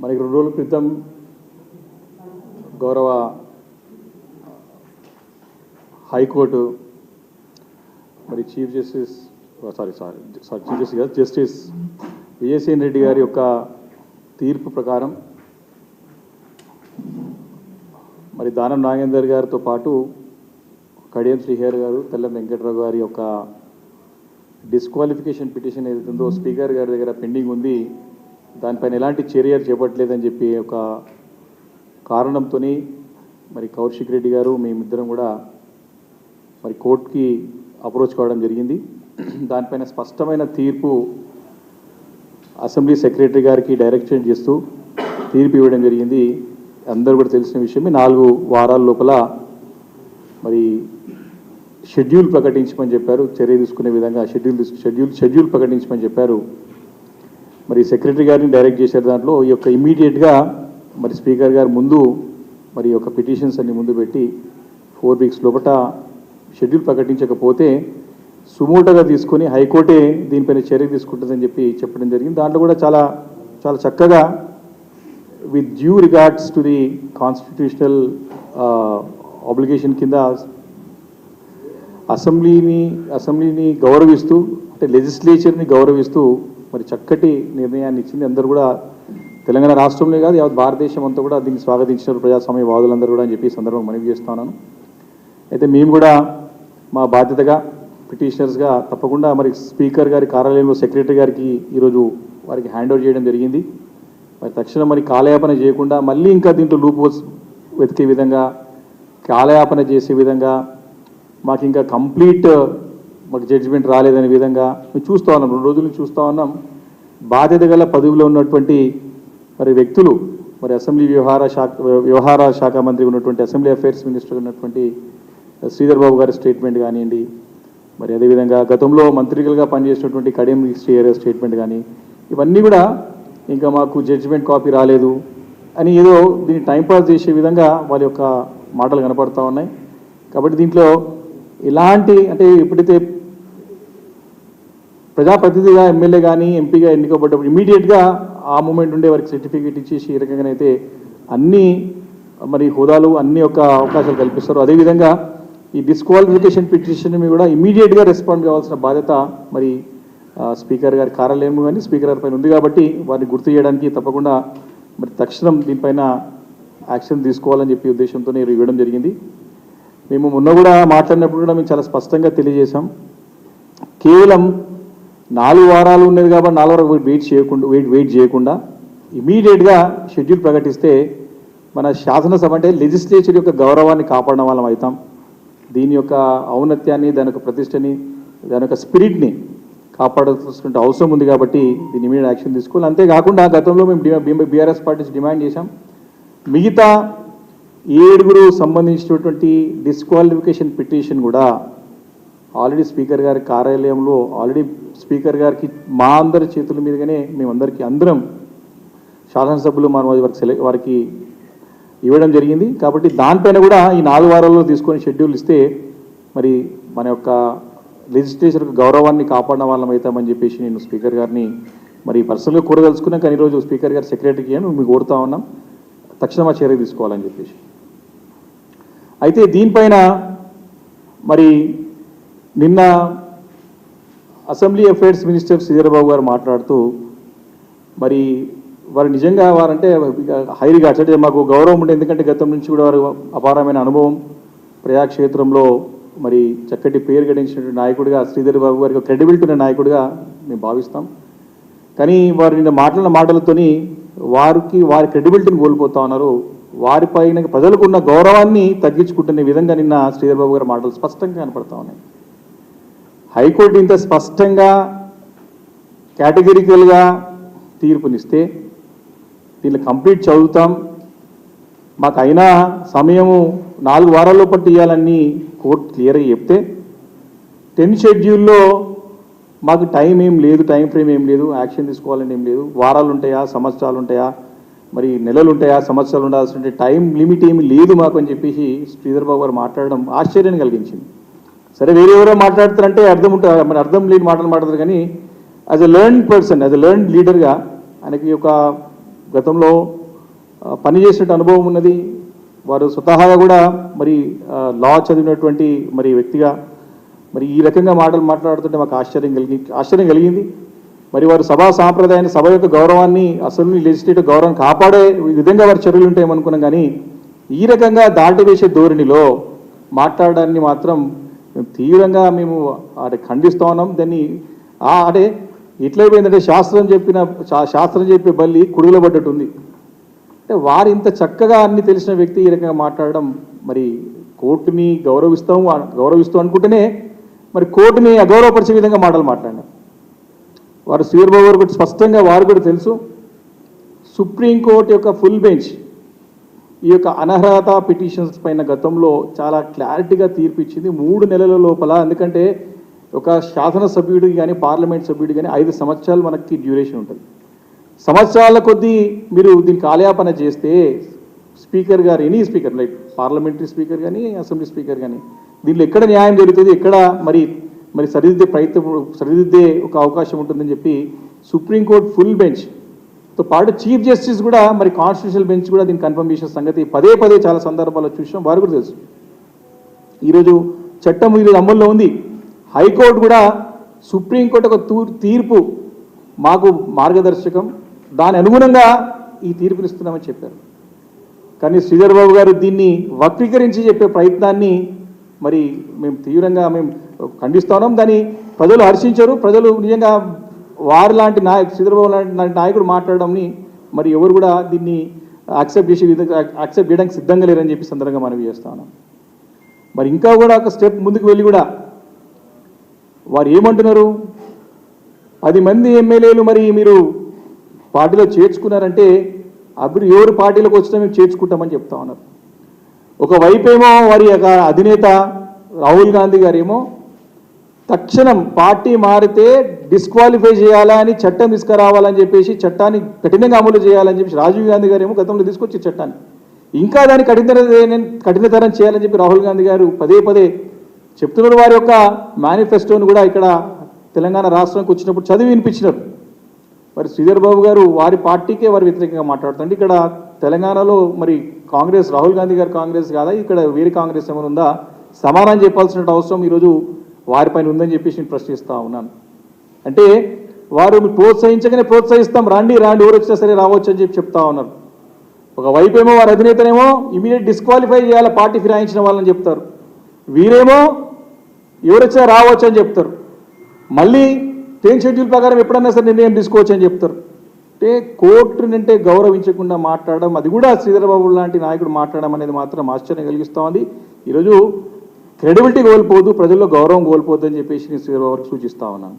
మనకి రెండు రోజుల క్రితం గౌరవ హైకోర్టు మరి chief justice sorry sorry sorry chief justice కాదు జస్టిస్ విజయసేన్ రెడ్డి గారి యొక్క తీర్పు ప్రకారం మరి దానం నాగేందర్ గారితో పాటు కడియం శ్రీహర్ గారు తెల్లం వెంకట్రావు గారి యొక్క డిస్క్వాలిఫికేషన్ పిటిషన్ ఏదైతుందో స్పీకర్ గారి దగ్గర పెండింగ్ ఉంది. దానిపైన ఎలాంటి చర్యలు చేపట్టలేదని చెప్పి ఒక కారణంతో మరి కౌశిక్ రెడ్డి గారు మేమిద్దరం కూడా మరి కోర్టుకి అప్రోచ్ కావడం జరిగింది. దానిపైన స్పష్టమైన తీర్పు అసెంబ్లీ సెక్రటరీ గారికి డైరెక్షన్ చేస్తూ తీర్పు ఇవ్వడం జరిగింది. అందరూ కూడా తెలిసిన విషయమే నాలుగు వారాల లోపల మరి షెడ్యూల్ ప్రకటించమని చెప్పారు. చర్య తీసుకునే విధంగా షెడ్యూల్ షెడ్యూల్ షెడ్యూల్ ప్రకటించమని చెప్పారు. మరి సెక్రటరీ గారిని డైరెక్ట్ చేశారు దాంట్లో. ఈ యొక్క ఇమీడియట్గా మరి స్పీకర్ గారు ముందు మరి యొక్క పిటిషన్స్ అన్ని ముందు పెట్టి ఫోర్ వీక్స్ లోపల షెడ్యూల్ ప్రకటించకపోతే సుమోటగా తీసుకొని హైకోర్టే దీనిపైన చర్య తీసుకుంటుందని చెప్పి చెప్పడం జరిగింది. దాంట్లో కూడా చాలా చాలా చక్కగా with due regards to the constitutional obligation కింద అసెంబ్లీని అసెంబ్లీని గౌరవిస్తూ అంటే లెజిస్లేచర్ని గౌరవిస్తూ మరి చక్కటి నిర్ణయాన్ని ఇచ్చింది. అందరూ కూడా తెలంగాణ రాష్ట్రంలో కాదు యావత్ భారతదేశం అంతా కూడా దీన్ని స్వాగతించినారు ప్రజాస్వామ్య వాదులందరూ కూడా అని చెప్పి ఈ సందర్భంగా మనవి చేస్తున్నాను అయితే మేము కూడా మా బాధ్యతగా పిటిషనర్స్గా తప్పకుండా మరి స్పీకర్ గారి కార్యాలయంలో సెక్రటరీ గారికి ఈరోజు వారికి హ్యాండ్ ఓవర్ చేయడం జరిగింది. మరి తక్షణం మరి కాలయాపన చేయకుండా మళ్ళీ ఇంకా దీంట్లో లూప్ వెతికే విధంగా కాలయాపన చేసే విధంగా మాకు ఇంకా కంప్లీట్ మాకు జడ్జిమెంట్ రాలేదనే విధంగా మేము చూస్తూ ఉన్నాం. రెండు రోజులు చూస్తూ ఉన్నాం. బాధ్యత గల పదవిలో ఉన్నటువంటి మరి వ్యక్తులు మరి అసెంబ్లీ వ్యవహార శాఖ వ్యవహార శాఖ మంత్రి ఉన్నటువంటి అసెంబ్లీ అఫైర్స్ మినిస్టర్ ఉన్నటువంటి శ్రీధర్ బాబు గారి స్టేట్మెంట్ కానివ్వండి మరి అదేవిధంగా గతంలో మంత్రిలుగా పనిచేసినటువంటి కడియం శ్రీహరి స్టేట్మెంట్ కానీ ఇవన్నీ కూడా ఇంకా మాకు జడ్జిమెంట్ కాపీ రాలేదు అని ఏదో దీన్ని టైంపాస్ చేసే విధంగా వాళ్ళ యొక్క మాటలు కనపడతా ఉన్నాయి. కాబట్టి దీంట్లో ఎలాంటి అంటే ఎప్పుడైతే ప్రజాప్రతినిధిగా ఎమ్మెల్యే కానీ ఎంపీగా ఎన్నికబడ్డప్పుడు ఇమీడియట్గా ఆ మూమెంట్ ఉండే వారికి సర్టిఫికేట్ ఇచ్చేసి ఈ రకంగానైతే అన్ని మరి హోదాలు అన్ని యొక్క అవకాశాలు కల్పిస్తారు. అదేవిధంగా ఈ డిస్క్వాలిఫికేషన్ పిటిషన్ కూడా ఇమీడియట్గా రెస్పాండ్ కావాల్సిన బాధ్యత మరి స్పీకర్ గారి కార్యాలయం కానీ స్పీకర్ గారి పైన ఉంది కాబట్టి వారిని గుర్తు చేయడానికి తప్పకుండా మరి తక్షణం దీనిపైన యాక్షన్ తీసుకోవాలని చెప్పి ఉద్దేశంతో నేను ఇవ్వడం జరిగింది. మేము మొన్న కూడా మాట్లాడినప్పుడు కూడా మేము చాలా స్పష్టంగా తెలియజేశాం. కేవలం నాలుగు వారాలు ఉన్నది కాబట్టి నాలుగు వరకు వెయిట్ చేయకుండా వెయిట్ వెయిట్ చేయకుండా ఇమీడియట్గా షెడ్యూల్ ప్రకటిస్తే మన శాసనసభ అంటే లెజిస్లేచర్ యొక్క గౌరవాన్ని కాపాడడం వాళ్ళం అవుతాం. దీని యొక్క ఔన్నత్యాన్ని దాని యొక్క ప్రతిష్టని దాని యొక్క స్పిరిట్ని కాపాడాల్సిన అవసరం ఉంది కాబట్టి దీని ఇమీడియట్ యాక్షన్ తీసుకోవాలి. అంతేకాకుండా గతంలో మేము బీఆర్ఎస్ పార్టీస్ డిమాండ్ చేశాం. మిగతా ఏడుగురు సంబంధించినటువంటి డిస్క్వాలిఫికేషన్ పిటిషన్ కూడా ఆల్రెడీ స్పీకర్ గారి కార్యాలయంలో ఆల్రెడీ స్పీకర్ గారికి మా అందరి చేతుల మీదుగానే మేమందరికీ అందరం శాసనసభ్యులు మన వారికి సెలెక్ట్ వారికి ఇవ్వడం జరిగింది. కాబట్టి దానిపైన కూడా ఈ నాలుగు వారాల్లో తీసుకొని షెడ్యూల్ ఇస్తే మరి మన యొక్క లెజిస్లేచర్కి గౌరవాన్ని కాపాడిన వాళ్ళం అవుతామని చెప్పేసి నేను స్పీకర్ గారిని మరి పర్సనల్గా కూరదలుచుకున్నాం. కానీ ఈరోజు స్పీకర్ గారి సెక్రటరీకి అని మీకు కోరుతా ఉన్నాం. తక్షణమా చర్య తీసుకోవాలని చెప్పేసి. అయితే దీనిపైన మరి నిన్న అసెంబ్లీ అఫైర్స్ మినిస్టర్ శ్రీధరబాబు గారు మాట్లాడుతూ మరి వారు నిజంగా వారంటే హై రిగార్డ్స్ అంటే మాకు గౌరవం ఉండే ఎందుకంటే గతం నుంచి కూడా వారు అపారమైన అనుభవం. ప్రజాక్షేత్రంలో మరి చక్కటి పేరు గడించినటువంటి నాయకుడిగా శ్రీధర్ బాబు గారికి క్రెడిబిలిటీ ఉన్న నాయకుడిగా మేము భావిస్తాం. కానీ వారు నిన్న మాట్లాడిన మాటలతోని వారికి వారి క్రెడిబిలిటీని కోల్పోతా ఉన్నారు. వారిపైన ప్రజలకు ఉన్న గౌరవాన్ని తగ్గించుకుంటున్న విధంగా నిన్న శ్రీధర్ బాబు గారి మాటలు స్పష్టంగా కనపడతా ఉన్నాయి. హైకోర్టు ఇంత స్పష్టంగా కేటగిరికల్గా తీర్పునిస్తే దీన్ని కంప్లీట్ చదువుతాం. మాకు అయినా సమయము నాలుగు వారాల్లో పట్టు ఇవ్వాలని కోర్టు క్లియర్గా చెప్తే టెన్ షెడ్యూల్లో మాకు టైం ఏం లేదు టైం ఫ్రేమ్ ఏం లేదు యాక్షన్ తీసుకోవాలని ఏం లేదు. వారాలు ఉంటాయా సంవత్సరాలు ఉంటాయా మరి నెలలు ఉంటాయా సంవత్సరాలు ఉండాల్సిన టైం లిమిట్ ఏమి లేదు మాకు అని చెప్పేసి శ్రీధర్ బాబు గారు మాట్లాడడం ఆశ్చర్యాన్ని కలిగించింది. సరే వేరే ఎవరో మాట్లాడతారంటే అర్థం ఉంటుంది మరి అర్థం లేని మాటలు మాట్లాడతారు కానీ as a learn person as a learn లీడర్గా ఆయనకి ఒక గతంలో పనిచేసినట్టు అనుభవం ఉన్నది. వారు స్వతహాగా కూడా మరి లా చదివినటువంటి మరి వ్యక్తిగా మరి ఈ రకంగా మాటలు మాట్లాడుతుంటే మాకు ఆశ్చర్యం కలిగి ఆశ్చర్యం కలిగింది. మరి వారు సభా సాంప్రదాయాన్ని సభ యొక్క గౌరవాన్ని అసలు లెజిస్లేటివ్ గౌరవం కాపాడే విధంగా వారి చర్యలు ఉంటాయేమనుకున్నాం కానీ ఈ రకంగా దాటివేసే ధోరణిలో మాట్లాడడాన్ని మాత్రం మేము తీవ్రంగా మేము అంటే ఖండిస్తా ఉన్నాం. దాన్ని అంటే ఎట్లయిపోయిందంటే శాస్త్రం చెప్పిన శా- శాస్త్రం చెప్పే బల్లి కుడుగుల పడ్డట్టుంది. అంటే వారు ఇంత చక్కగా అన్ని తెలిసిన వ్యక్తి ఈ రకంగా మాట్లాడడం మరి కోర్టుని గౌరవిస్తాం గౌరవిస్తూ అనుకుంటేనే మరి కోర్టుని అగౌరవపరిచే విధంగా మాటలు మాట్లాడినారు. వారు శ్రీబాబు గారు కూడా స్పష్టంగా వారు కూడా తెలుసు. సుప్రీంకోర్టు యొక్క ఫుల్ బెంచ్ ఈ యొక్క అనర్హత పిటిషన్స్ పైన గతంలో చాలా క్లారిటీగా తీర్పు ఇచ్చింది మూడు నెలల లోపల. ఎందుకంటే ఒక శాసనసభ్యుడికి కానీ పార్లమెంట్ సభ్యుడికి కానీ ఐదు సంవత్సరాలు మనకి డ్యూరేషన్ ఉంటుంది. సంవత్సరాల కొద్దీ మీరు దీనికి ఆలయాపన చేస్తే స్పీకర్ గారు any speaker like parliamentary speaker కానీ అసెంబ్లీ స్పీకర్ కానీ దీనిలో ఎక్కడ న్యాయం జరుగుతుంది ఎక్కడ మరి మరి సరిదిద్దే ప్రయత్నం సరిదిద్దే ఒక అవకాశం ఉంటుందని చెప్పి సుప్రీంకోర్టు ఫుల్ బెంచ్ తో పాటు చీఫ్ జస్టిస్ కూడా మరి కాన్స్టిట్యూషనల్ బెంచ్ కూడా దీన్ని కన్ఫర్మ్ చేసిన సంగతి పదే పదే చాలా సందర్భాల్లో చూసాం వారు కూడా తెలుసు. ఈరోజు చట్టం ఈరోజు అమల్లో ఉంది. హైకోర్టు కూడా సుప్రీంకోర్టు ఒక తీర్పు మాకు మార్గదర్శకం. దాని అనుగుణంగా ఈ తీర్పునిస్తున్నామని చెప్పారు. కానీ శ్రీధర్ బాబు గారు దీన్ని వక్రీకరించి చెప్పే ప్రయత్నాన్ని మరి మేము తీవ్రంగా మేము ఖండిస్తున్నాం దాన్ని ప్రజలు హర్షించరు. ప్రజలు నిజంగా వారు లాంటి నాయకు చంద్రబాబు లాంటి నాయకుడు మాట్లాడడంని మరి ఎవరు కూడా దీన్ని యాక్సెప్ట్ చేసే విధంగా యాక్సెప్ట్ చేయడానికి సిద్ధంగా లేరని చెప్పి సందర్భంగా మనవి చేస్తాను మరి ఇంకా కూడా ఒక స్టెప్ ముందుకు వెళ్ళి కూడా వారు ఏమంటున్నారు? పది మంది ఎమ్మెల్యేలు మరి మీరు పార్టీలో చేర్చుకున్నారంటే అభివృద్ధి ఎవరు పార్టీలోకి వచ్చినా మేము చేర్చుకుంటామని చెప్తా ఉన్నారు. ఒకవైపేమో వారి యొక్క అధినేత రాహుల్ గాంధీ గారేమో తక్షణం పార్టీ మారితే డిస్క్వాలిఫై చేయాలా అని చట్టం తీసుకురావాలని చెప్పేసి చట్టాన్ని కఠినంగా అమలు చేయాలని చెప్పి రాజీవ్ గాంధీ గారు ఏమో గతంలో తీసుకొచ్చి చట్టాన్ని. ఇంకా దాన్ని కఠిన కఠినతరం చేయాలని చెప్పి రాహుల్ గాంధీ గారు పదే పదే చెప్తున్నారు. వారి యొక్క మేనిఫెస్టోని కూడా ఇక్కడ తెలంగాణ రాష్ట్రానికి వచ్చినప్పుడు చదివి వినిపించినారు. మరి శ్రీధర్ బాబు గారు వారి పార్టీకే వారు వ్యతిరేకంగా మాట్లాడుతుంది ఇక్కడ తెలంగాణలో మరి కాంగ్రెస్ రాహుల్ గాంధీ గారు కాంగ్రెస్ కాదా? ఇక్కడ వేరే కాంగ్రెస్ ఏమైనా ఉందా? సమానం చెప్పాల్సిన అవసరం ఈరోజు వారిపైన ఉందని చెప్పేసి నేను ప్రశ్నిస్తూ ఉన్నాను. అంటే వారు ప్రోత్సహించగానే ప్రోత్సహిస్తాం రాండి రాండి ఎవరు వచ్చినా సరే రావచ్చు అని చెప్పి చెప్తా ఉన్నారు. ఒక వైపేమో వారి అధినేతనేమో ఇమీడియట్ డిస్క్వాలిఫై చేయాలి పార్టీ ఫిరాయించిన వాళ్ళని చెప్తారు. వీరేమో ఎవరొచ్చినా రావచ్చు అని చెప్తారు. మళ్ళీ టెన్ షెడ్యూల్ ప్రకారం ఎప్పుడన్నా సరే నిర్ణయం తీసుకోవచ్చు అని చెప్తారు. అంటే కోర్టునంటే గౌరవించకుండా మాట్లాడడం అది కూడా శ్రీధరబాబు లాంటి నాయకుడు మాట్లాడడం అనేది మాత్రం ఆశ్చర్యం కలిగిస్తూ ఉంది. ఈరోజు క్రెడిబిలిటీ కోల్పోదు ప్రజల్లో గౌరవం కోల్పోద్దు అని చెప్పేసి నేను శ్రీధరబాబుకి సూచిస్తా ఉన్నాను.